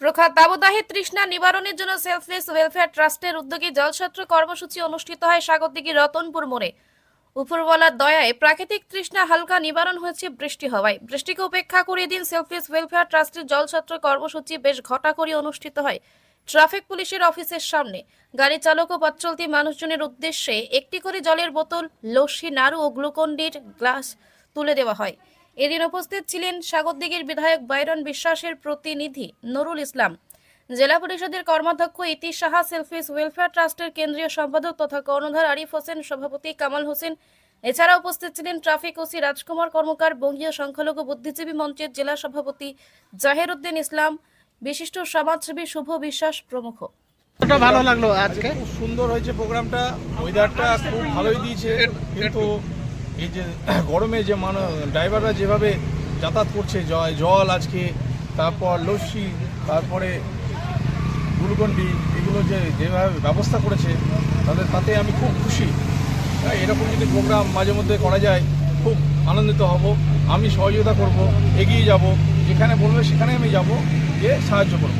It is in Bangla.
প্রখ্যাত দাবদাহে তৃষ্ণা নিবারণের জন্য সেলফলেস ওয়েলফেয়ার ট্রাস্টের উদ্যোগে জলছত্র কর্মসূচি অনুষ্ঠিত হয় স্বাগতিকি রতনপুর মোড়ে। উপরওয়ালার দয়ায় প্রাকৃতিক তৃষ্ণা হালকা নিবারণ হয়েছে বৃষ্টি হওয়ায়। বৃষ্টিকে উপেক্ষা করে দিন সেলফলেস ওয়েলফেয়ার ট্রাস্টের জলছত্র কর্মসূচি বেশ ঘটা করে অনুষ্ঠিত হয় ট্রাফিক পুলিশের অফিসের সামনে। গাড়ি চালক ও পথ চলতি মানুষজনের উদ্দেশ্যে একটি করে জলের বোতল, লস্যি, নাড়ু ও গ্লুকন্ডির গ্লাস তুলে দেওয়া হয়। এদিন উপস্থিত ছিলেন সাগরদিঘির বিধায়ক বাইরন বিশ্বাসের প্রতিনিধি নুরুল ইসলাম। জেলা পরিষদের কর্মাধ্যক্ষ ইতি সাহা সেলফিস ওয়েলফেয়ার ট্রাস্টের কেন্দ্রীয় সম্পাদক তথা কর্ণধার আরিফ হোসেন সভাপতি কামাল হোসেন। এছাড়া উপস্থিত ছিলেন ট্রাফিক ওসি রাজকুমার কর্মকার বঙ্গীয় সংখ্যালঘু বুদ্ধিজীবী মঞ্চের জেলা সভাপতি জাহের উদ্দিন ইসলাম বিশিষ্ট সমাজসেবী শুভ বিশ্বাস প্রমুখ। ভালো লাগল আজকে? খুব সুন্দর হয়েছে প্রোগ্রামটা। ওয়েদারটা খুব ভালোই দিয়েছে কিন্তু এই যে গরমে যে মানুষ ড্রাইভাররা যেভাবে যাতায়াত করছে জল জল আজকে তারপর লস্যি তারপরে গ্লুকন্ডি এগুলো যে যেভাবে ব্যবস্থা করেছে তাদের তাতে আমি খুব খুশি। হ্যাঁ, এরকম যদি প্রোগ্রাম মাঝে মধ্যে করা যায় খুব আনন্দিত হব। আমি সহযোগিতা করব এগিয়ে যাব যেখানে বলবে সেখানে আমি যাব গিয়ে সাহায্য করব।